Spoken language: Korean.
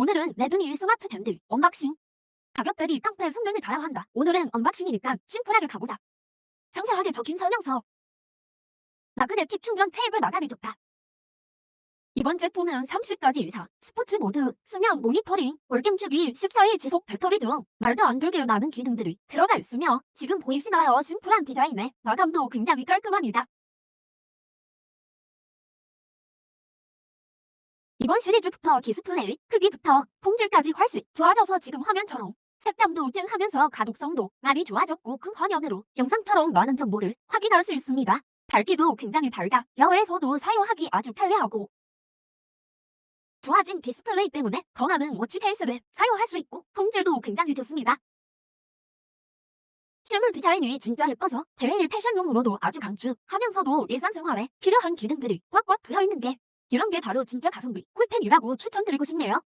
오늘은 레드미 스마트 밴드 언박싱. 가격 대비 깡패 성능을 자랑한다. 오늘은 언박싱이니까 심플하게 가보자. 상세하게 적힌 설명서. 마그네틱 충전 테이블 마감이 좋다. 이번 제품은 30가지 이상, 스포츠 모드, 수면 모니터링, 월겜 주기, 14일 지속 배터리 등 말도 안 되게 많은 기능들이 들어가 있으며 지금 보이시나요? 심플한 디자인에 마감도 굉장히 깔끔합니다. 이번 시리즈부터 디스플레이, 크기부터 품질까지 훨씬 좋아져서 지금 화면처럼 색감도 쨍하면서 가독성도 많이 좋아졌고 큰 화면으로 영상처럼 많은 정보를 확인할 수 있습니다. 밝기도 굉장히 밝아 야외에서도 사용하기 아주 편리하고 좋아진 디스플레이 때문에 더 많은 워치 페이스를 사용할 수 있고 품질도 굉장히 좋습니다. 실물 디자인이 진짜 예뻐서 데일리 패션용으로도 아주 강추하면서도 일상생활에 필요한 기능들이 꽉꽉 들어있는 게 이런 게 바로 진짜 가성비 꿀템이라고 추천드리고 싶네요.